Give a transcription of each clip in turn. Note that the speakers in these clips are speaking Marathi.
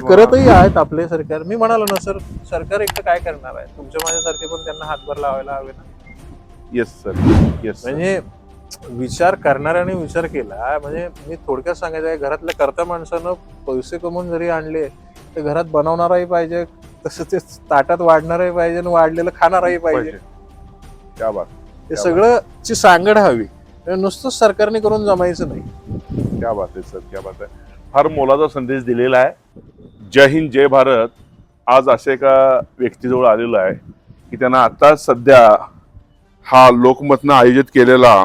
करतही आहेत आपले सरकार. मी म्हणालो ना सर सरकार एकटं काय करणार आहे? तुमच्या माझ्यासारखे पण त्यांना हातभार लावायला हवे ना. येस सर येस म्हणजे विचार करणाऱ्याने विचार केला. म्हणजे मी थोडक्यात सांगायचं आहे घरातल्या करता माणसानं पैसे कमवून जरी आणले तर घरात बनवणाराही पाहिजे तसं ते ताटात वाढणारही पाहिजे आणि वाढलेलं खाणारही पाहिजे. क्या बात. हे सगळं ची सांगड हवी. नुसतंच सरकारने करून जमायचं नाही. क्या बात आहे सर क्या बात आहे. फार मोलाचा संदेश दिलेला आहे. जय हिंद जय भारत. आज असे एका व्यक्तीजवळ आलेलो आहे की त्यांना आता सध्या हा लोकमतनं आयोजित केलेला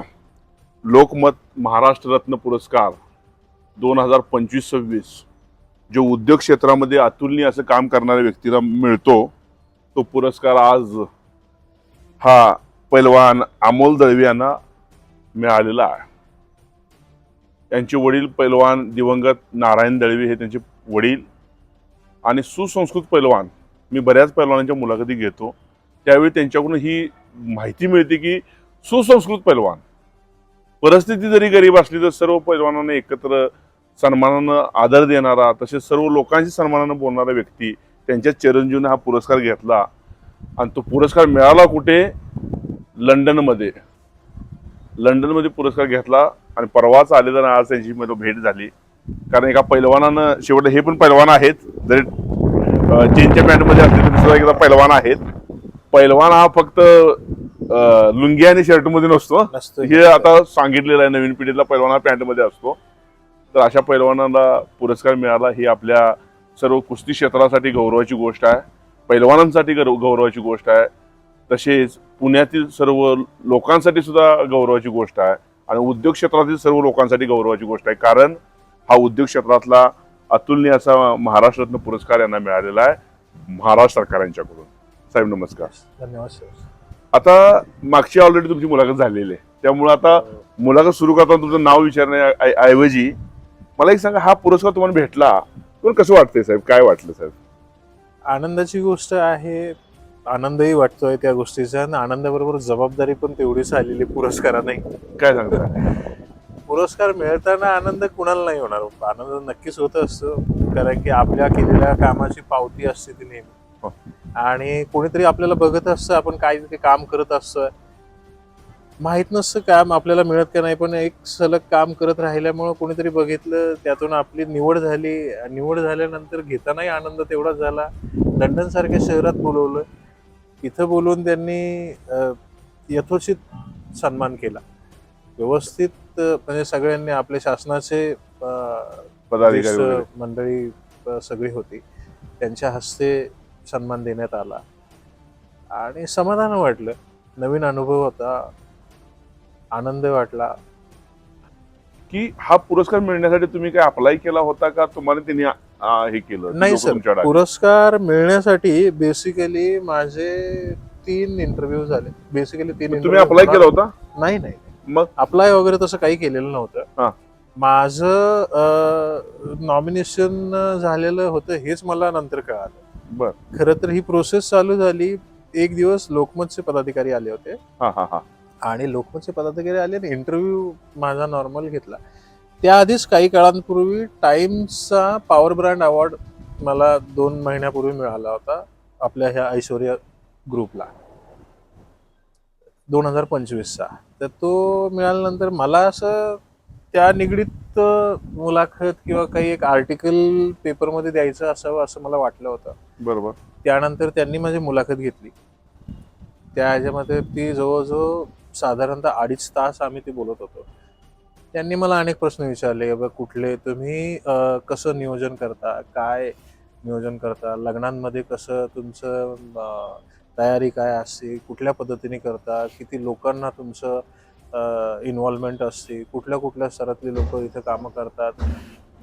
लोकमत महाराष्ट्र रत्न पुरस्कार दोन हजार पंचवीस सव्वीस जो उद्योग क्षेत्रामध्ये अतुलनीय असं काम करणाऱ्या व्यक्तीला मिळतो तो पुरस्कार आज हा पैलवान अमोल दळवी यांना मिळालेला आहे. त्यांचे वडील पैलवान दिवंगत नारायण दळवी हे त्यांचे वडील आणि सुसंस्कृत पैलवान. मी बऱ्याच पैलवानांच्या मुलाखती घेतो. त्यावेळी त्यांच्याकडून ही माहिती मिळते की सुसंस्कृत पैलवान. परिस्थिती जरी गरीब असली तर सर्व पैलवानांना एकत्र सन्मानानं आदर देणारा तसेच सर्व लोकांशी सन्मानानं बोलणारा व्यक्ती त्यांच्या चिरंजीवने हा पुरस्कार घेतला. आणि तो पुरस्कार मिळाला कुठे? लंडनमध्ये. लंडनमध्ये पुरस्कार घेतला आणि परवाच आले तर आज त्यांची मला भेट झाली. कारण एका पैलवानानं शेवट हे पण पैलवान आहेत. जरी अं, जीनच्या पॅन्टमध्ये असले तरी सुद्धा एकदा पैलवान आहेत. पैलवान हा फक्त लुंगी आणि शर्टमध्ये नसतो. हे आता सांगितलेलं आहे नवीन पिढीला पैलवान हा पॅन्टमध्ये असतो. तर अशा पैलवानाला पुरस्कार मिळाला ही आपल्या सर्व कुस्ती क्षेत्रासाठी गौरवाची गोष्ट आहे. पैलवानांसाठी गौरव- गौरवाची गोष्ट आहे. तसेच पुण्यातील सर्व लोकांसाठी सुद्धा गौरवाची गोष्ट आहे आणि उद्योग क्षेत्रातील सर्व लोकांसाठी गौरवाची गोष्ट आहे. कारण हा उद्योग क्षेत्रातला अतुलनीय असा महाराष्ट्र रत्न पुरस्कार यांना मिळालेला आहे महाराष्ट्र सरकार यांच्याकडून साहेब नमस्कार. धन्यवाद सर. आता मागची ऑलरेडी तुमची मुलाखत झालेली आहे. त्यामुळे आता मुलाखत सुरू करताना तुमचं नाव विचारण्याऐवजी मला एक सांगा हा पुरस्कार तुम्हाला भेटला. तुम्हाला कसं वाटतंय साहेब? काय वाटलं साहेब? आनंदाची गोष्ट आहे आनंदही वाटतोय त्या गोष्टीचा आणि आनंदाबरोबर जबाबदारी पण तेवढीच आलेली पुरस्काराने. काय सांगता? पुरस्कार मिळताना आनंद कुणाला नाही होणार? आनंद नक्कीच होत असतो. कारण की आपल्या केलेल्या कामाची पावती असते ती नेहमी. हो. आणि कोणीतरी आपल्याला बघत असतं आपण काय ते काम करत असतं. माहीत नसतं काम आपल्याला मिळत का नाही पण एक सलग काम करत राहिल्यामुळं कोणीतरी बघितलं त्यातून आपली निवड झाली. निवड झाल्यानंतर घेतानाही आनंद तेवढाच झाला. लंडन सारख्या शहरात बोलवलं. इथं बोलवून त्यांनी यथोचित सन्मान केला. व्यवस्थित म्हणजे सगळ्यांनी आपले शासनाचे पदाधिकारी. मंडळी सगळी होती. त्यांच्या हस्ते सन्मान देण्यात आला. आणि समाधान वाटलं. नवीन अनुभव होता. आनंद वाटला. की हा पुरस्कार मिळण्यासाठी तुम्ही काय अप्लाय केला होता का? तुम्हाला त्यांनी हे केलं नाही लोकं सर तुमच्याकडे आले? पुरस्कार मिळण्यासाठी बेसिकली माझे तीन इंटरव्ह्यू झाले. बेसिकली तीन तुम्ही interview अप्लाय केला होता? नाही नाही. मग? अप्लाय वगैरे तसं काही केलेलं हा. नव्हतं माझं नॉमिनेशन झालेलं होतं हेच मला नंतर कळालं. बर. खरं तर ही प्रोसेस चालू झाली. एक दिवस लोकमतचे पदाधिकारी आले होते. हा हा हा. आणि लोकमतचे पदाधिकारी आले आणि इंटरव्ह्यू माझा नॉर्मल घेतला. त्याआधीच काही काळांपूर्वी टाइम्सचा पॉवर ब्रँड अवॉर्ड मला दोन महिन्यापूर्वी मिळाला होता आपल्या ह्या ऐश्वर्या ग्रुपला. दोन हजार पंचवीसचा. तर तो मिळाल्यानंतर मला असं त्या निगडीत मुलाखत किंवा काही एक आर्टिकल पेपरमध्ये द्यायचं असावं असं मला वाटलं होतं. बरोबर. त्यानंतर त्यांनी माझी मुलाखत घेतली. त्या ह्याच्यामध्ये ती जवळजवळ साधारणतः अडीच तास आम्ही ती बोलत होतो. त्यांनी मला अनेक प्रश्न विचारले बघ कुठले तुम्ही कसं नियोजन करता? काय नियोजन करता? लग्नांमध्ये कसं तुमचं तयारी काय असते? कुठल्या पद्धतीने करता? किती लोकांना तुमचं इन्व्हॉल्वमेंट असते? कुठल्या कुठल्या स्तरातली लोक इथं कामं करतात?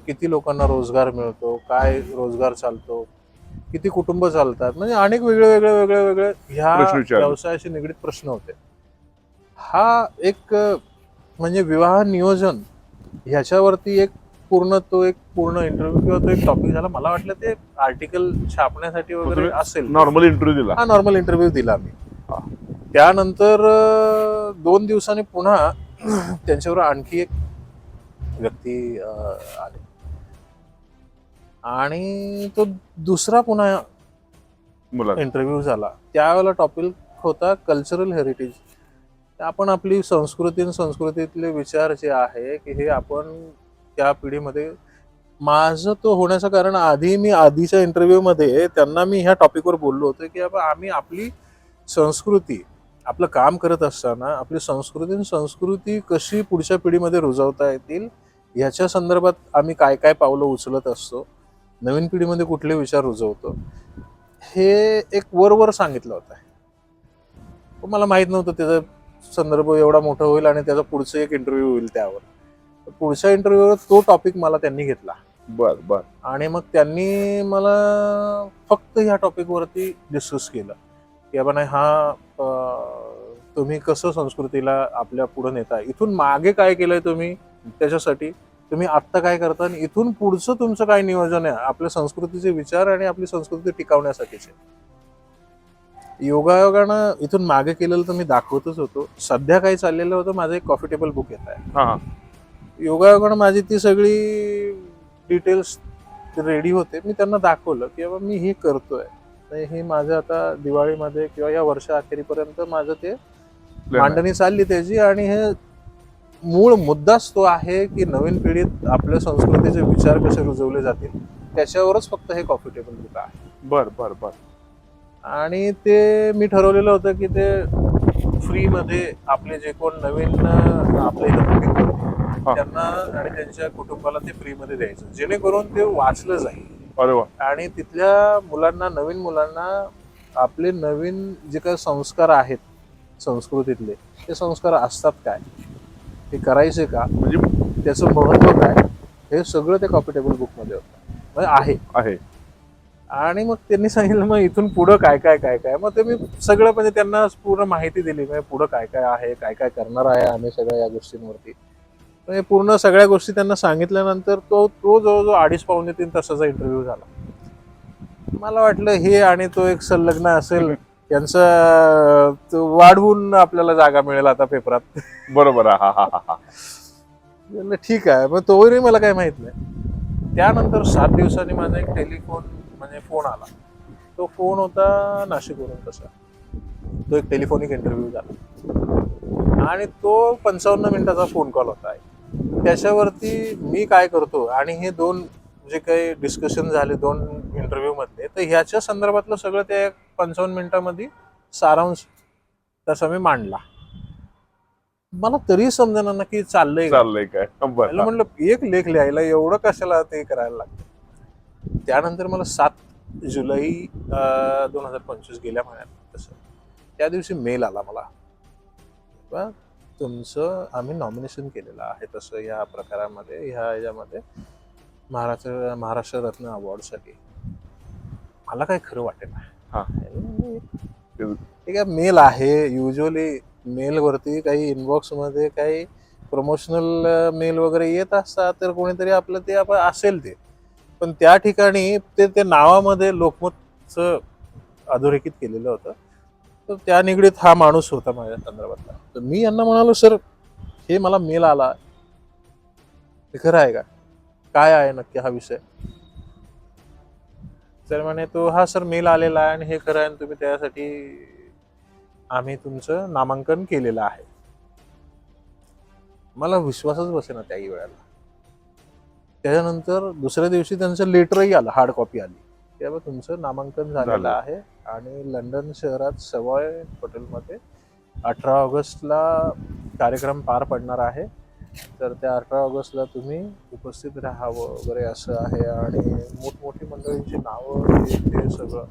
किती लोकांना रोजगार मिळतो? काय रोजगार चालतो? किती कुटुंब चालतात? म्हणजे अनेक वेगळे वेगळे वेगळे वेगळे ह्या. व्यवसायाशी निगडीत प्रश्न होते. हा एक म्हणजे विवाह नियोजन ह्याच्यावरती एक पूर्ण तो एक पूर्ण इंटरव्ह्यू किंवा तो एक टॉपिक झाला. मला वाटलं ते आर्टिकल छापण्यासाठी वगैरे तुम्ही असेल. नॉर्मल इंटरव्ह्यू दिला. हा नॉर्मल इंटरव्ह्यू दिला मी. त्यानंतर दोन दिवसांनी पुन्हा त्यांच्यावर आणखी एक व्यक्ती आले. आणि तो दुसरा पुन्हा इंटरव्ह्यू झाला. त्यावेळेला टॉपिक होता कल्चरल हेरिटेज आपण आपली संस्कृती आणि संस्कृतीतले विचार जे आहे की हे आपण त्या पिढीमध्ये माझं तो होण्याचं कारण आधी मी आधीच्या इंटरव्ह्यूमध्ये त्यांना मी ह्या टॉपिकवर बोललो होतो की बाबा आम्ही आपली संस्कृती आपलं काम करत असताना आपली संस्कृती आणि संस्कृती कशी पुढच्या पिढीमध्ये रुजवता येतील ह्याच्या संदर्भात आम्ही काय काय पावलं उचलत असतो नवीन पिढीमध्ये कुठले विचार रुजवतो हे एक वरवर सांगितलं होतं. मला माहीत नव्हतं त्याचं संदर्भ एवढा मोठा होईल आणि त्याचा पुढचं एक इंटरव्ह्यू होईल त्यावर. पुढच्या इंटरव्ह्यूवर तो टॉपिक मला त्यांनी घेतला. बर बर. आणि मग त्यांनी मला फक्त ह्या टॉपिकवरती डिस्कस केलं. की नाही हा तुम्ही कसं संस्कृतीला आपल्या पुढे नेता? इथून मागे काय केलंय तुम्ही त्याच्यासाठी? तुम्ही आत्ता काय करता? आणि इथून पुढचं तुमचं काय नियोजन आहे? आपल्या संस्कृतीचे विचार आणि आपली संस्कृती टिकवण्यासाठीचे. योगायोगानं इथून मागे केलेलं तर मी दाखवतच होतो. सध्या काय चाललेलं होतं माझं एक कॉफी टेबल बुक येत आहे. हा योगायोगानं माझी ती सगळी डिटेल्स रेडी होते. मी त्यांना दाखवलं की बाबा मी हे करतोय. हे माझं आता दिवाळीमध्ये किंवा या वर्षा अखेरीपर्यंत माझं ते मांडणी चालली त्याची आणि हे मूळ मुद्दाच तो आहे की नवीन पिढीत आपल्या संस्कृतीचे विचार कसे रुजवले जातील त्याच्यावरच फक्त हे कॉफी टेबल बुक आहे. बर बर बर. आणि ते मी ठरवलेलं होतं की ते फ्रीमध्ये आपले जे कोण नवीन अं, आपल्या इथं बुकिंग करतील त्यांना आणि त्यांच्या कुटुंबाला ते फ्रीमध्ये द्यायचं. जेणेकरून ते वाचलं जाईल. वा. आणि तिथल्या मुलांना नवीन मुलांना आपले नवीन जे काही संस्कार आहेत संस्कृतीतले ते संस्कार असतात काय? ते करायचे का? म्हणजे त्याचं महत्त्व काय? हे सगळं ते कॉम्पिटेबल बुकमध्ये होतं. म्हणजे आहे. आहे. आणि मग त्यांनी सांगितलं मग इथून पुढं काय काय काय काय? मग ते मी सगळं म्हणजे त्यांना पूर्ण माहिती दिली म्हणजे पुढं काय काय आहे काय काय करणार आहे आम्ही सगळ्या या गोष्टींवरती? म्हणजे पूर्ण सगळ्या गोष्टी त्यांना सांगितल्यानंतर तो तो जवळजवळ अडीच पावणे तीन तासाचा इंटरव्ह्यू झाला. मला वाटलं हे आणि तो एक संलग्न असेल यांचं तो वाढवून आपल्याला जागा मिळेल आता पेपरात. बरोबर हा हा हा ठीक आहे. मग तोवरही मला काही माहीत नाही. त्यानंतर सात दिवसांनी माझा एक टेलिफोन फोन आला. तो फोन होता नाशिकवरून तसा. तो एक टेलिफोनिक इंटरव्ह्यू झाला. आणि तो पंचावन्न मिनिटाचा फोन कॉल होता त्याच्यावरती मी काय करतो आणि हे दोन जे काही डिस्कशन झाले दोन इंटरव्ह्यू मधले तर ह्याच्या संदर्भातलं सगळं त्या पंचावन्न मिनिटामध्ये सारांश तसा मी मांडला. मला तरी समजेना ना की चाललंय. चाललंय काय? म्हणलं एक लेख लिहायला एवढं कशाला ते करायला लागतं? त्यानंतर मला सात जुलै दोन हजार पंचवीस गेल्या महिन्यात तसं. त्या दिवशी मेल आला मला. बा, तुमचं आम्ही नॉमिनेशन केलेलं आहे तसं या प्रकारामध्ये ह्या ह्याच्यामध्ये महाराष्ट्र महाराष्ट्र रत्न अवॉर्डसाठी मला काय खरं वाटेल हा. ठीक आहे मेल आहे. युजली मेलवरती काही इनबॉक्समध्ये काही प्रमोशनल मेल वगैरे येत असतात तर कोणीतरी आपलं ते आपण असेल ते. पण त्या ठिकाणी ते ते नावामध्ये लोकमतचं अधोरेखित केलेलं होतं. तर त्या निगडीत हा माणूस होता माझ्या संदर्भातला. तर मी यांना म्हणालो सर हे मला मेल आला हे खरं आहे का? काय आहे नक्की हा विषय? तर म्हणे तो हा सर मेल आलेला आहे आणि हे खरं आहे आणि तुम्ही त्यासाठी आम्ही तुमचं नामांकन केलेलं आहे. मला विश्वासच बसेना त्याही वेळेला. त्याच्यानंतर दुसऱ्या दिवशी त्यांचं लेटरही आलं हार्ड कॉपी आली. तेव्हा तुमचं नामांकन झालेलं झालं. आहे. आणि लंडन शहरात सवॉय हॉटेलमध्ये अठरा ऑगस्टला कार्यक्रम पार पडणार आहे. तर त्या अठरा ऑगस्टला तुम्ही उपस्थित राहावं वगैरे असं आहे. आणि मोठमोठी मंडळींची नावं ते सगळं.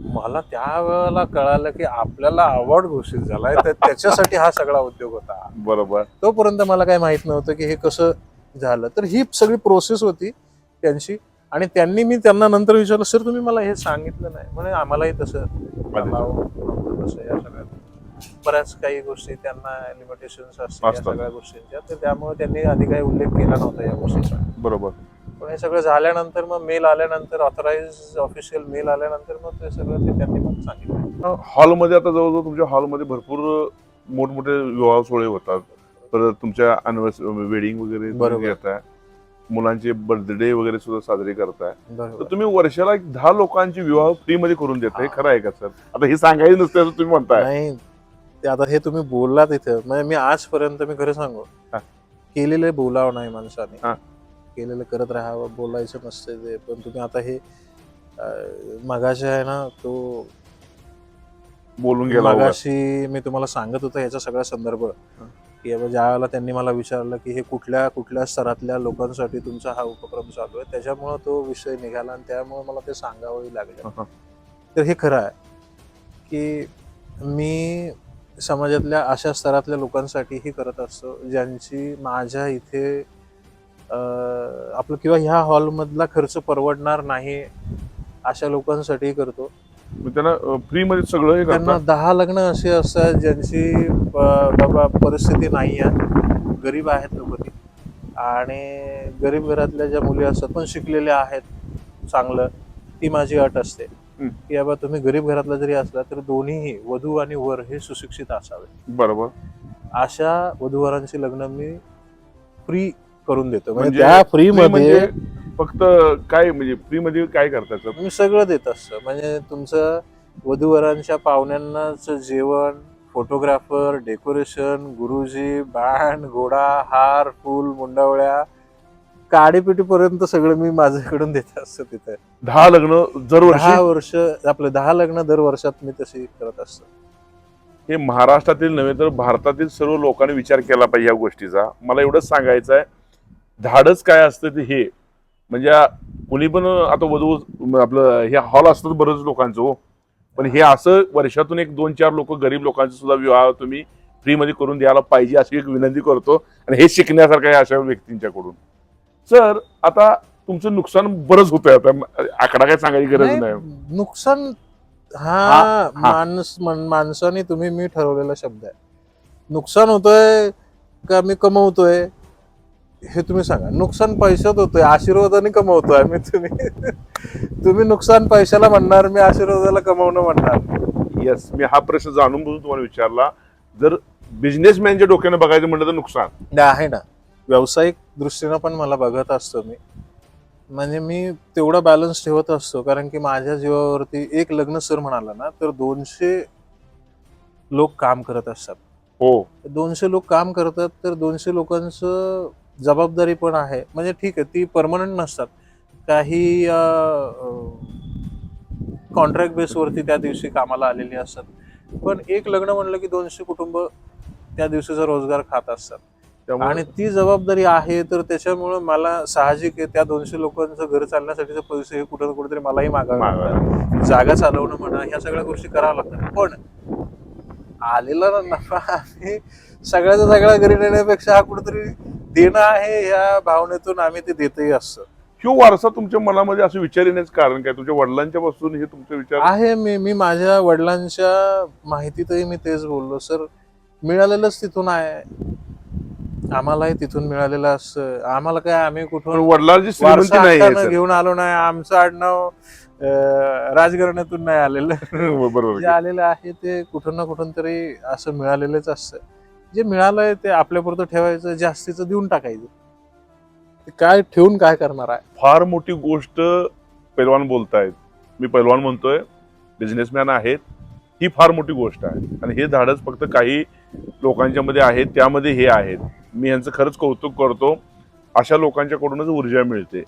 मला त्यावेळेला कळालं की आपल्याला अवॉर्ड घोषित झालाय. तर त्याच्यासाठी हा सगळा उद्योग होता. बरोबर. तोपर्यंत मला काही माहीत नव्हतं की हे कसं झालं. तर ही सगळी प्रोसेस होती त्यांची. आणि त्यांनी मी त्यांना नंतर विचारलं सर तुम्ही मला हे सांगितलं नाही. म्हणे आम्हालाही तसं या सगळ्यात बऱ्याच काही गोष्टी त्यांना लिमिटेशन्स असतात या. सगळ्या गोष्टींच्या. तर त्यामुळे त्यांनी आधी काही उल्लेख केला नव्हता या गोष्टीचा. बरोबर. पण हे सगळं झाल्यानंतर मग मेल आल्यानंतर ऑथराइज ऑफिशियल मेल आल्यानंतर मग ते सगळं ते त्यांनी मग सांगितलं. हॉलमध्ये आता जवळजवळ तुमच्या हॉलमध्ये भरपूर मोठमोठे विवाह सोहळे होतात. परत तुमच्या वेडिंग वगैरे बरोबर. येत आहे मुलांचे बर्थडे वगैरे सुद्धा साजरे करताय. तर बरोबर तुम्ही वर्षाला एक दहा लोकांची विवाह फ्री मध्ये करून देता हे खरं आहे का सर? आता हे सांगायचं नसतं असं तुम्ही म्हणताय. नाही ते आता हे तुम्ही बोललात इथं. म्हणजे मी आजपर्यंत मी खरं सांगू. हा. केलेलं बोलावं नाही माणसाने. हा. केलेलं करत राहावं बोलायचं नसतं ते. पण तुम्ही आता हे अं, मगाशी आहे ना तो बोलून गेला उगाच. मगाशी मी तुम्हाला सांगत होतो याचा सगळा संदर्भ. की बाबा ज्या वेळेला त्यांनी मला विचारलं की हे कुठल्या कुठल्या स्तरातल्या लोकांसाठी तुमचा हा उपक्रम चालू आहे त्याच्यामुळे तो विषय निघाला आणि त्यामुळे मला ते सांगावंही लागलं. तर हे खरं आहे की मी समाजातल्या अशा स्तरातल्या लोकांसाठीही करत असतो ज्यांची माझ्या इथे आपलं किंवा ह्या हॉलमधला खर्च परवडणार नाही अशा लोकांसाठीही करतो मग त्यांना फ्री मध्ये सगळं हे त्यांना करता दहा लग्न असे असतात ज्यांची बाबा परिस्थिती नाही आहे. गरीब आहेत लोक ती. आणि गरीब घरातल्या ज्या मुली असतात पण शिकलेल्या आहेत चांगलं ती माझी अट असते. हं. की बाबा तुम्ही गरीब घरातला जरी असला तर दोन्हीही वधू आणि वर हे सुशिक्षित असावे. बरोबर. अशा वधूवरांची लग्न मी फ्री करून देतो. म्हणजे म्हणजे त्या फ्री म्हणजे फक्त काय म्हणजे फ्री मध्ये काय करता सर? मी सगळं देत असतं. म्हणजे तुमचं वधूवरांच्या पाहुण्यांनाच जेवण फोटोग्राफर डेकोरेशन गुरुजी बँड घोडा हार फुल मुंडावळ्या काडीपिटीपर्यंत सगळं मी माझ्याकडून देत असतो तिथे. दहा लग्न दरवर्षी दहा वर्ष आपले दहा लग्न दर वर्षात मी तशी करत असतो. हे महाराष्ट्रातील नव्हे तर भारतातील सर्व लोकांनी विचार केला पाहिजे या गोष्टीचा. मला एवढंच सांगायचं आहे धाडच काय असतं ते हे. म्हणजे कुणी पण आता वधू आपलं हे हॉल असतात बरंच लोकांचं हो. पण हे असं वर्षातून एक दोन चार लोक गरीब लोकांचा सुद्धा विवाह तुम्ही फ्रीमध्ये करून द्यायला पाहिजे अशी एक विनंती करतो. आणि हे शिकण्यासारखं आहे अशा व्यक्तींच्याकडून. सर आता तुमचं नुकसान बरंच होतंय आता. आकडा काय सांगायची गरज नाही नुकसान हा. माणूस माणसाने तुम्ही मी ठरवलेला शब्द आहे. नुकसान होतोय का मी कमवतोय? हे तुम्ही सांगा नुकसान पैशात होतोय आशीर्वादाने कमवतोय मी तुम्ही. तुम्ही नुकसान पैशाला म्हणणार मी आशीर्वादाला कमवणं म्हणणार. येस मी हा प्रश्न जाणून बुजून तुम्हाला विचारला. जर बिझनेसमॅनच्या डोक्यानं बघायचं म्हटलं तर नुकसान. आहे ना. व्यावसायिक दृष्टीनं पण मला बघत असतो मी. म्हणजे मी तेवढा बॅलन्स ठेवत असतो कारण की माझ्या जीवावरती एक लग्न सर म्हणाला ना तर दोनशे लोक काम करत असतात. हो. दोनशे लोक काम करतात तर दोनशे लोकांचं जबाबदारी पण आहे. म्हणजे ठीक आहे ती परमनंट नसतात. काही कॉन्ट्रॅक्ट बेसवरती त्या दिवशी कामाला आलेली असतात. पण एक लग्न म्हणलं की दोनशे कुटुंब त्या दिवशीचा रोजगार खात असतात. आणि ती जबाबदारी आहे तर त्याच्यामुळं मला साहजिक आहे त्या दोनशे लोकांचं घर चालण्यासाठीचे पैसे हे कुठं ना कुठेतरी मलाही मागावे लागतात. जागा चालवणं म्हणा ह्या सगळ्या गोष्टी कराव्या लागतात. पण आलेला ना नफा आम्ही सगळ्याचा सगळ्या घरी नेण्यापेक्षा हा कुठेतरी देणं आहे ह्या भावनेतून आम्ही ते देतही असतो. ह्यो वारसा तुमच्या मनामध्ये असं विचार येण्याचं कारण काय? तुमच्या वडिलांच्या पासून हे तुमचे विचार आहे मी मी माझ्या वडिलांच्या माहितीतही मी तेच बोललो. सर मिळालेलंच तिथून आहे. आम्हालाही तिथून मिळालेलं असतं. आम्हाला काय आम्ही कुठून वडिलांची श्रीमंती वारसा नाही आहे हक्कानं सर. घेऊन आलो नाही. आमचं आडनाव अं, राजघराण्यातून नाही आलेलं. बरोबर. जे आलेलं आहे ते कुठून ना कुठून तरी असं मिळालेलंच असतं. जे मिळालंय ते आपल्यापुरतं ठेवायचं जास्तीचं देऊन टाकायचं. ते काय ठेवून काय करणार आहे? फार मोठी गोष्ट पैलवान बोलतायत. मी पैलवान म्हणतोय बिझनेसमॅन आहेत ही फार मोठी गोष्ट आहे. आणि हे धाडस फक्त काही लोकांच्या मध्ये आहे त्यामध्ये हे आहेत. मी यांचं खरंच कौतुक करतो. अशा लोकांच्याकडूनच ऊर्जा मिळते.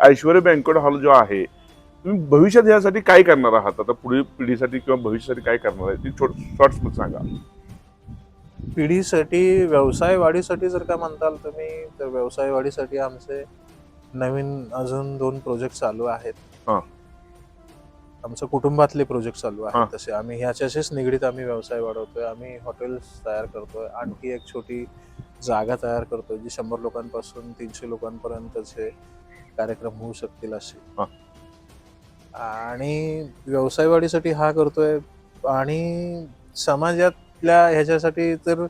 ऐश्वर्य बँकवेट हॉल जो आहे तुम्ही भविष्यात यासाठी काय करणार आहात? आता पुढील पिढीसाठी किंवा भविष्यासाठी काय करणार आहे? ती शॉर्ट्समध्ये सांगा. पिढीसाठी व्यवसाय वाढीसाठी जर का म्हणताल तुम्ही तर व्यवसाय वाढीसाठी आमचे नवीन अजून दोन प्रोजेक्ट चालू आहेत. हा. आमचं कुटुंबातले प्रोजेक्ट चालू हा. आहेत तसे. आम्ही ह्याच्याशीच निगडीत आम्ही व्यवसाय वाढवतोय. आम्ही हॉटेल्स तयार करतोय. आणखी एक छोटी जागा तयार करतोय जी शंभर लोकांपासून तीनशे लोकांपर्यंतचे कार्यक्रम होऊ शकतील असे. हा. आणि व्यवसाय वाढीसाठी हा करतोय. आणि समाजातल्या ह्याच्यासाठी तर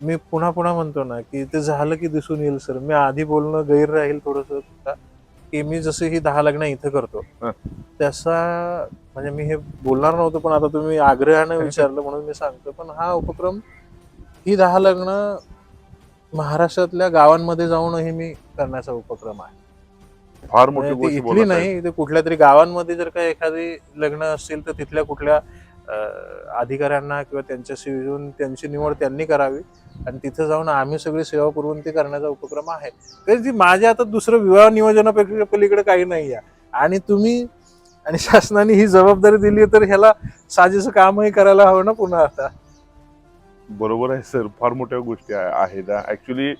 मी पुन्हा पुन्हा म्हणतो ना की ते झालं की दिसून येईल सर. मी आधी बोलणं गैर राहील थोडस. की मी जसे ही दहा लग्न इथं करतो. तसा म्हणजे मी हे बोलणार नव्हतं पण आता तुम्ही आग्रहानं विचारलं म्हणून मी सांगतो. पण हा उपक्रम ही दहा लग्न महाराष्ट्रातल्या गावांमध्ये जाऊनही मी करण्याचा उपक्रम आहे. फार मोठी गोष्ट इथली. नाही ते कुठल्या तरी गावांमध्ये जर का एखादी लग्न असतील तर तिथल्या कुठल्या अधिकाऱ्यांना किंवा त्यांच्याशी येऊन त्यांची निवड त्यांनी करावी. आणि तिथे जाऊन आम्ही सगळी सेवा पुरवून ते करण्याचा उपक्रम आहे. कारण ती माझ्या आता दुसरं विवाह नियोजनापेक्षा पलीकडे काही नाही आहे. आणि तुम्ही आणि शासनाने ही जबाबदारी दिली तर ह्याला साजेसं कामही करायला हवं ना पुन्हा आता? बरोबर आहे सर. फार मोठ्या गोष्टी आहे- आहेत. ऍक्च्युली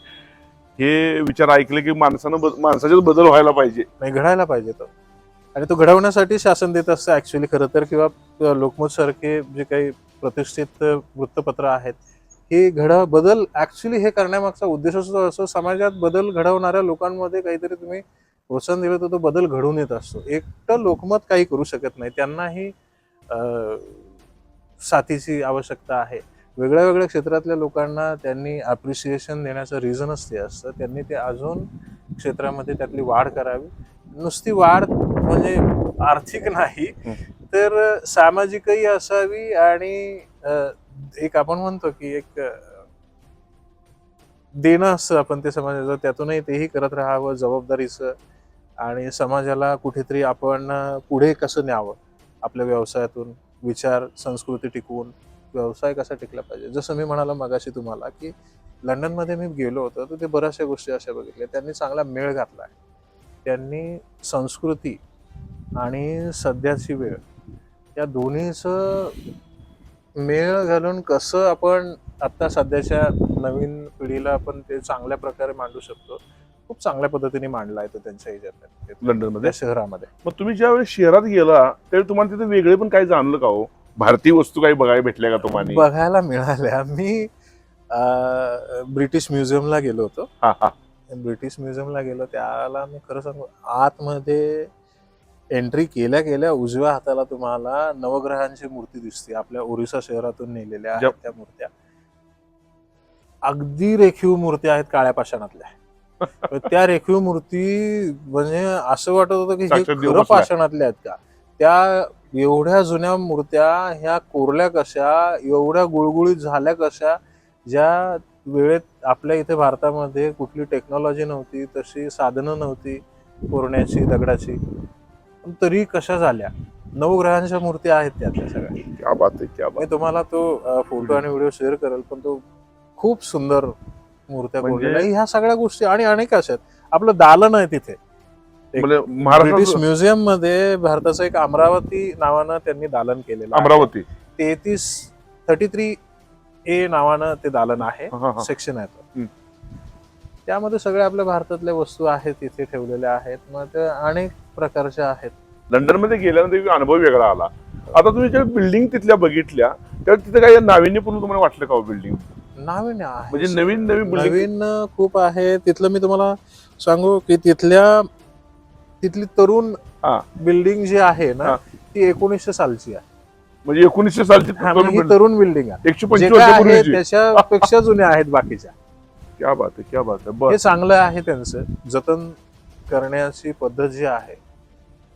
हे विचार ऐकले की माणसानं बद माणसाच्याच बदल व्हायला पाहिजे. नाही घडायला पाहिजे तो. आणि तो घडवण्यासाठी शासन देत असतं ऍक्च्युली खरं तर किंवा लोकमत सारखे जे काही प्रतिष्ठित वृत्तपत्र आहेत हे घड बदल ऍक्च्युली हे करण्यामागचा उद्देश असतो असो समाजात बदल घडवणाऱ्या लोकांमध्ये काहीतरी तुम्ही प्रोत्साहन दिलं तर तो बदल घडून येत असतो. एकटं लोकमत काही करू शकत नाही. त्यांनाही अं, साथीची आवश्यकता आहे. वेगळ्या वेगळ्या क्षेत्रातल्या लोकांना त्यांनी अप्रिसिएशन देण्याचं रिझनच ते असतं. त्यांनी ते अजून क्षेत्रामध्ये त्यातली वाढ करावी. नुसती वाढ म्हणजे आर्थिक नाही तर सामाजिकही असावी आणि एक आपण म्हणतो की एक देणं असतं आपण ते समाजाचं त्यातूनही तेही करत राहावं जबाबदारीचं आणि समाजाला कुठेतरी आपण पुढे कसं न्यावं? आपल्या व्यवसायातून विचार संस्कृती टिकवून व्यवसाय कसा टिकला पाहिजे? जसं मी म्हणालो मगाशी तुम्हाला की लंडनमध्ये मी गेलो होतो तर ते बऱ्याचशा गोष्टी अशा बघितल्या. त्यांनी चांगला मेळ घातला त्यांनी संस्कृती आणि सध्याची वेळ या दोन्हीचं मेळ घालून कसं आपण आता सध्याच्या नवीन पिढीला आपण ते चांगल्या प्रकारे मांडू शकतो खूप चांगल्या पद्धतीने मांडला आहे तो त्यांच्या ह्याच्यात लंडनमध्ये? शहरामध्ये. मग तुम्ही ज्यावेळी शहरात गेला त्यावेळी तुम्हाला तिथे वेगळे पण काही जाणलं का हो? भारतीय वस्तू काही बघायला भेटल्या का तुम्हाला? बघायला मिळाल्या. मी ब्रिटिश म्युझियमला गेलो होतो. हा हा. ब्रिटिश म्युझियमला गेलो त्याला मी खरं सांगू आतमध्ये एंट्री केल्या केल्या उजव्या हाताला तुम्हाला नवग्रहांची मूर्ती दिसते. आपल्या ओरिसा शहरातून नेलेल्या आहेत. त्या मूर्त्या. अगदी रेखीव मूर्त्या आहेत काळ्या पाषाणातल्या. त्या रेखीव मूर्ती म्हणजे असं वाटत होतं की हे खरं. पाषाणातल्या आहेत का? त्या एवढ्या जुन्या मूर्त्या ह्या कोरल्या कशा एवढ्या गुळगुळीत झाल्या कशा ज्या वेळेत आपल्या इथे भारतामध्ये कुठली टेक्नॉलॉजी नव्हती तशी साधनं नव्हती कोरण्याची दगडाची. तरी कशा झाल्या? नवग्रहांच्या मूर्त्या आहेत त्यातल्या सगळ्या. बात क्या तुम्हाला तो फोटो आणि व्हिडिओ शेअर करेल पण तो खूप सुंदर मूर्त्या म्हणजे- कोरलेल्या. ह्या सगळ्या गोष्टी आणि अनेक अशा आहेत. आपलं दालन आहे तिथे. ब्रिटिश महाराष्ट्र म्युझियममध्ये भारताचं एक अमरावती नावानं त्यांनी दालन केलेलं. अमरावती. तेहतीस थर्टी थ्री ए नावानं ते दालन आहे हा, हा. सेक्शन आहे. त्यामध्ये सगळ्या आपल्या भारतातल्या वस्तू आहेत तिथे ठेवलेल्या आहेत मग ते अनेक प्रकारच्या आहेत. लंडनमध्ये गेल्यानंतर एक अनुभव वेगळा आला. आता तुम्ही ज्या बिल्डिंग तिथल्या बघितल्या त्यावेळी तिथे काही नाविन्यपूर्ण तुम्हाला वाटलं का बिल्डिंग नाविन्य आहे. म्हणजे नवीन नवीन नवीन खूप आहे. तिथलं मी तुम्हाला सांगू की तिथल्या तिथली तरुण हा. बिल्डिंग जी आहे ना हा. ती एकोणीसशे सालची आहे. म्हणजे एकोणीसशे सालची हा, तरुण म्हणजे ही. तरुण बिल्डिंग आहे. एकशे जे पंचवीस काय आहे वर्षापूर्वीची त्याच्यापेक्षा जुन्या आहेत बाकीच्या. क्या बात आहे क्या बात आहे. बर. हे चांगलं आहे त्यांचं. जतन करण्याची पद्धत जी आहे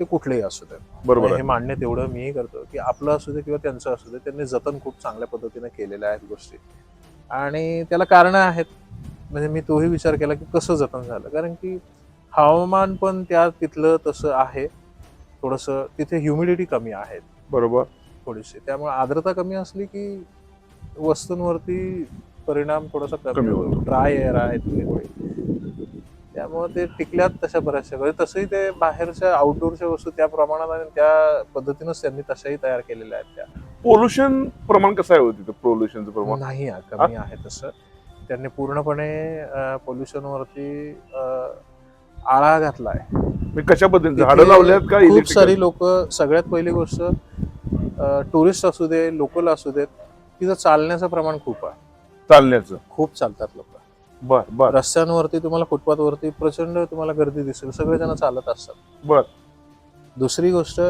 ते कुठलेही असू दे. बरोबर हे आहे. मान्य तेवढं मीही करतो की आपलं असू दे किंवा त्यांचं असू दे त्यांनी जतन खूप चांगल्या पद्धतीने केलेल्या आहेत गोष्टी. आणि त्याला कारणं आहेत. म्हणजे मी तोही विचार केला की कसं जतन झालं? कारण की हवामान पण त्या तिथलं तसं आहे. थोडंसं तिथे ह्युमिडिटी कमी आहे. बरोबर. थोडीशी. त्यामुळे आर्द्रता कमी असली की वस्तूंवरती परिणाम थोडासा कमी होतो. होतो. ड्राय एअर आहे तिथे त्यामुळे ते टिकल्यात तशा बऱ्याचशा म्हणजे तसंही ते बाहेरच्या आउटडोअरच्या वस्तू त्या प्रमाणात आणि त्या पद्धतीनंच त्यांनी तशाही तयार केलेल्या आहेत त्या. पोल्युशन प्रमाण कसं आहे हो तिथं? पोल्युशनचं प्रमाण? नाही आहे, कमी आहे तसं. त्यांनी पूर्णपणे पोल्युशन वरती अं, आळा घातलाय. कशा पद्धतीने? तिथे झाडं लावल्यात का खूप? सारी लोक सगळ्यात पहिली गोष्ट टुरिस्ट असू दे लोकल असू देत तिथं चालण्याचं प्रमाण खूप आहे. चालण्याचं. खूप चालतात लोक. बर बर. रस्त्यांवरती तुम्हाला फुटपाथ वरती प्रचंड तुम्हाला गर्दी दिसेल. सगळेजण चालत असतात. बर. दुसरी गोष्ट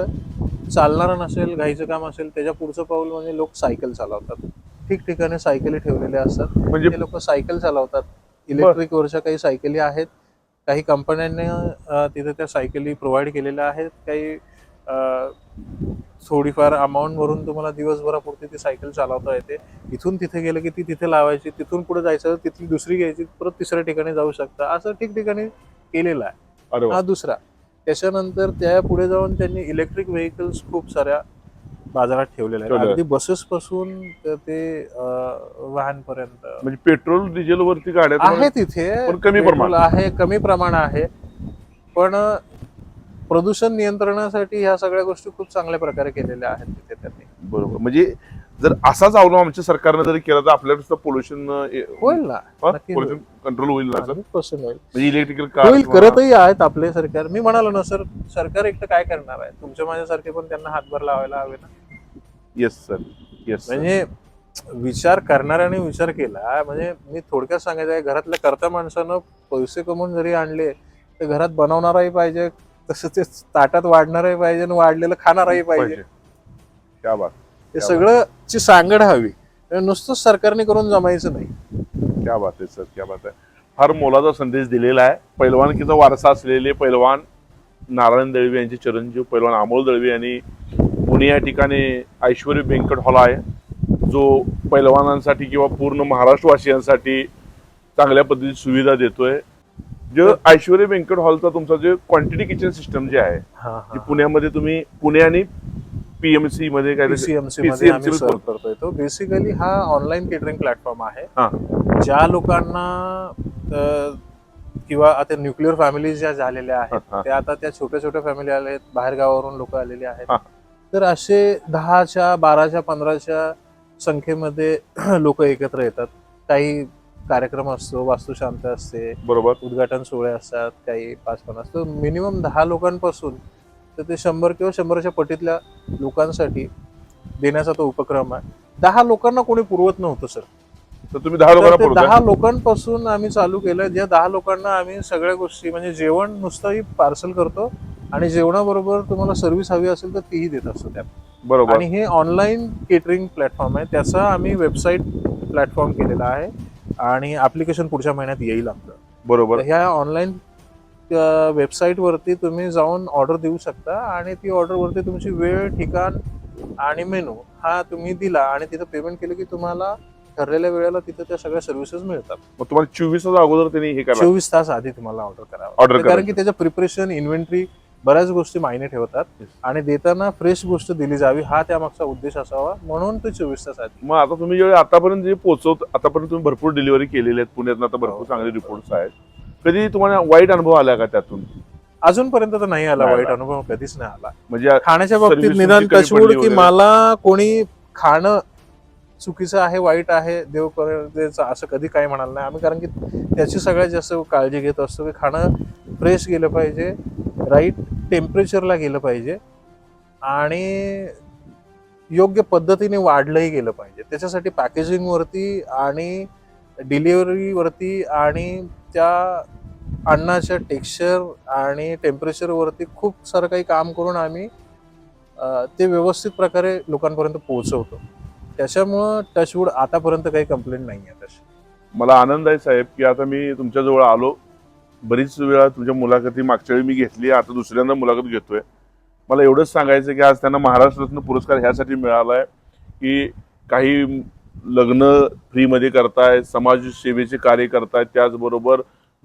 चालणारं नसेल घाईचं काम असेल त्याच्या पुढचं पाऊल म्हणजे लोक सायकल चालवतात. ठिकठिकाणी सायकली ठेवलेल्या असतात. म्हणजे लोक सायकल चालवतात. इलेक्ट्रिक वरच्या काही सायकली आहेत काही कंपन्यांनी तिथे त्या सायकली प्रोव्हाइड केलेल्या आहेत. काही थोडीफार अमाऊंट भरून तुम्हाला दिवसभरापुरती ती सायकल चालवता येते. इथून तिथे गेलं की ती तिथे लावायची तिथून पुढे जायचं तिथली दुसरी घ्यायची परत तिसऱ्या ठिकाणी जाऊ शकता. असं ठिकठिकाणी केलेलं आहे. हा दुसरा. त्याच्यानंतर त्या पुढे जाऊन त्यांनी इलेक्ट्रिक व्हेकल्स खूप साऱ्या बाजारात ठेवलेल्या आहेत ठेवल्या अगदी बसेस पासून तर ते वाहन पर्यंत म्हणजे पेट्रोल डिझेल वरती गाड्या आहे तिथे. पण कमी प्रमाण. आहे कमी प्रमाण आहे. पण प्रदूषण नियंत्रणासाठी ह्या सगळ्या गोष्टी खूप चांगल्या प्रकारे केलेल्या आहेत तिथे त्यांनी. बरोबर. म्हणजे जर असाच अवलंब आमच्या सरकारनं जरी केला तर आपल्याला सुद्धा पोल्युशन होईल ना. नक्की होईल. पोल्युशन कंट्रोल होईल ना सर? 100% होईल. म्हणजे इलेक्ट्रिकल कार होईल करतही आहेत आपले सरकार. मी म्हणालो ना सर सरकार एकटं काय करणार आहे? तुमच्या माझ्यासारखे पण त्यांना हातभार लावायला हवे ना. येस सर येस म्हणजे विचार करणाऱ्याने विचार केला म्हणजे मी थोडक्यात सांगायचं आहे घरातल्या करता माणसानं पैसे कमवून जरी आणले तर घरात बनवणाराही पाहिजे तसं ते ताटात वाढणारही पाहिजे आणि वाढलेलं खाणारही पाहिजे. क्या बात. हे सगळं ची सांगड हवी. नुसतंच सरकारने करून जमायचं नाही. क्या बात आहे सर क्या बात आहे. फार मोलाचा संदेश दिलेला आहे. पैलवानकीचा वारसा असलेले पैलवान नारायण दळवी यांचे चिरंजीव पैलवान अमोल दळवी यांनी पुणे या ठिकाणी ऐश्वर्य बँकट हॉल आहे. जो पैलवानांसाठी किंवा पूर्ण महाराष्ट्रवासियांसाठी चांगल्या पद्धतीची सुविधा देतोय. जे ऐश्वर्य बँकट हॉलचा तुमचा जे क्वांटिटी किचन सिस्टम जे आहे जी पुण्यामध्ये तुम्ही पुणे आणि पीएमसी मध्ये काय पीसीएमसी मध्ये आम्ही सर्व करतोय. तो बेसिकली हा ऑनलाईन केटरिंग प्लॅटफॉर्म आहे. हा. ज्या लोकांना किंवा आता न्यूक्लिअर फॅमिली ज्या झालेल्या आहेत. त्या आता त्या छोट्या छोट्या फॅमिली आल्या आहेत बाहेर गावावरून लोक आलेले आहेत. तर असे दहाच्या बाराच्या पंधराच्या संख्येमध्ये लोक एकत्र येतात. काही कार्यक्रम असतो वास्तुशांत असते. बरोबर. उद्घाटन सोहळे असतात काही पाच पन्नास. तर मिनिमम दहा लोकांपासून तर ते शंभर किंवा शंभरच्या पटीतल्या लोकांसाठी देण्याचा तो उपक्रम आहे. दहा लोकांना कोणी पुरवत नव्हतं सर. तर तुम्ही दहा तर लोकांना ते. दहा लोकांपासून आम्ही चालू केलं ज्या दहा लोकांना आम्ही सगळ्या गोष्टी म्हणजे जेवण नुसतंही पार्सल करतो आणि जेवणाबरोबर तुम्हाला सर्व्हिस हवी असेल तर तीही देत असतो त्यात. बरोबर. आणि हे ऑनलाईन केटरिंग प्लॅटफॉर्म आहे. त्याचा आम्ही वेबसाईट प्लॅटफॉर्म केलेला आहे. आणि ऍप्लिकेशन पुढच्या महिन्यात येईल आपलं. बरोबर. ह्या ऑनलाईन वेबसाईट वरती तुम्ही जाऊन ऑर्डर देऊ शकता. आणि ती ऑर्डर वरती तुमची वेळ ठिकाण आणि मेनू हा तुम्ही दिला आणि तिथं पेमेंट केलं की तुम्हाला ठरलेल्या वेळेला तिथं त्या सगळ्या सर्व्हिसेस मिळतात. मग तुम्हाला चोवीस तास अगोदर त्यांनी हे करा चोवीस तास आधी तुम्हाला ऑर्डर करावं Order लागतं. कारण. की त्याचं प्रिपरेशन इन्व्हेंटरी बऱ्याच गोष्टी मायने ठेवतात. आणि देताना फ्रेश गोष्ट दिली जावी हा त्यामागचा उद्देश असावा म्हणून ते चोवीस तास आधी मग आता तुम्ही जेव्हा आतापर्यंत जे पोहोचवत आतापर्यंत तुम्ही भरपूर डिलिव्हरी केलेली आहेत पुण्यात आता भरपूर हो. चांगले रिपोर्ट्स आहेत कधी तुम्हाला वाईट अनुभव आला का त्यातून अजूनपर्यंत तर नाही आला वाईट. अनुभव कधीच नाही आला म्हणजे खाण्याच्या बाबतीत निदान पडली की. मला कोणी खाणं चुकीचं आहे वाईट आहे देव करेल असं कधी काही म्हणाल नाही आम्ही कारण की त्याची सगळ्यात जास्त काळजी घेत असतो की खाणं फ्रेश गेलं पाहिजे राईट टेम्परेचरला गेलं पाहिजे आणि योग्य पद्धतीने वाढलंही गेलं पाहिजे. त्याच्यासाठी पॅकेजिंगवरती आणि डिलिव्हरीवरती आणि त्या अन्नाच्या टेक्स्चर आणि टेम्परेचरवरती खूप सारं काही काम करून आम्ही ते व्यवस्थित प्रकारे लोकांपर्यंत पोहोचवतो. त्याच्यामुळं टचवूड आतापर्यंत काही कंप्लेंट नाही आहे तशी. मला आनंद आहे साहेब की आता मी तुमच्याजवळ आलो. बरीच वेळा तुमच्या मुलाखती मागच्या वेळी मी घेतली आता दुसऱ्यांदा मुलाखत घेतोय. मला एवढंच सांगायचं की आज त्यांना महाराष्ट्र रत्न पुरस्कार ह्यासाठी मिळाला आहे की काही लग्न फ्रीमध्ये करतायत समाजसेवेचे कार्य करतायत त्याचबरोबर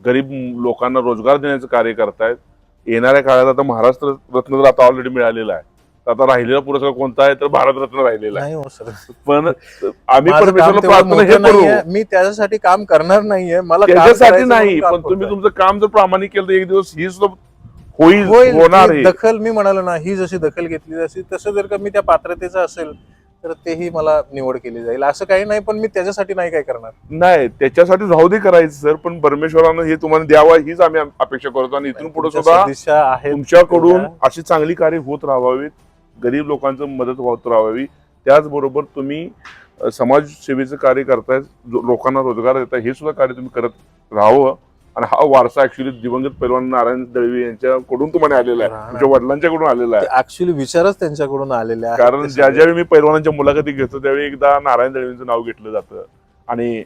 गरीब लोकांना रोजगार देण्याचं कार्य करतायत. येणाऱ्या काळात आता महाराष्ट्र रत्न तर आता ऑलरेडी मिळालेला आहे. आता राहिलेला पुरस्कार कोणता आहे? तर भारतरत्न राहिलेला आहे. नाही हो सर. पण आम्ही माझं काम परमेश्वरला तेवढं प्रार्थना हे मोठं करू. नाहीये. मी त्याच्यासाठी काम करणार नाहीये. मला काम त्याच्यासाठी करायचं नाही म्हणून काम पण तुम्ही करतोय. तुमचं काम जर प्रामाणिक केलं तर एक दिवस ही सुद्धा होईल होईल. होणार ही आहे. दखल मी म्हणालो ना ही जशी दखल घेतली जशी तसं जर का मी त्या पात्रतेचं असेल तर तेही मला निवड केली जाईल. असं काही नाही पण मी त्याच्यासाठी नाही काय करणार. नाही त्याच्यासाठी राहू दे करायचं सर पण परमेश्वरानं हे तुम्हाला द्यावं हीच आम्ही अपेक्षा करतो. आणि इथून पुढे तुमच्या सुद्धा सदिच्छा आहेत तुमच्याकडून. अशी चांगली कार्य होत राहावीत. गरीब लोकांचं मदत होत राहावी. त्याचबरोबर तुम्ही समाजसेवेचं कार्य करताय जो- लोकांना रोजगार देताय हे सुद्धा कार्य तुम्ही करत राहावं. आणि हा वारसा ऍक्च्युली दिवंगत पैलवान नारायण दळवी यांच्याकडून तुम्हाला आलेला आहे. तुमच्या वडिलांच्याकडून आलेला आहे. ऍक्च्युली विचारच त्यांच्याकडून आलेले आहेत. कारण ज्या. ज्यावेळी मी पैलवानांच्या मुलाखती घेतो त्यावेळी एकदा नारायण दळवींचं नाव घेतलं जातं. आणि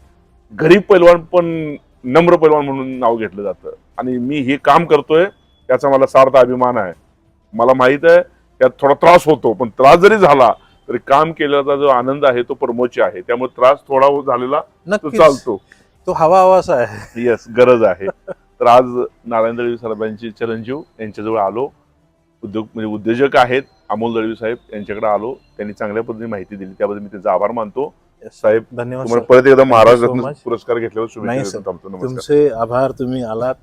गरीब पैलवान पण नम्र पैलवान म्हणून नाव घेतलं जातं. आणि मी हे काम करतोय याचा मला सार्थ अभिमान आहे. मला माहीत आहे यात थोडा त्रास होतो पण त्रास जरी झाला तरी काम केल्याचा जो आनंद आहे तो परमोच्च आहे. त्यामुळे त्रास थोडा झालेला तो चालतो. तो हवा हवासा आहे. येस गरज आहे. तर आज नारायण दळवी साहेबांची चिरंजीव यांच्याजवळ आलो. उद्योग म्हणजे उद्योजक आहेत. अमोल दळवी साहेब यांच्याकडे आलो. त्यांनी चांगल्या पद्धतीने माहिती दिली. त्याबद्दल मी त्यांचा आभार मानतो. साहेब धन्यवाद. परत एकदा much. पुरस्कार घेतल्यावर तुमचे आभार. तुम्ही आलात.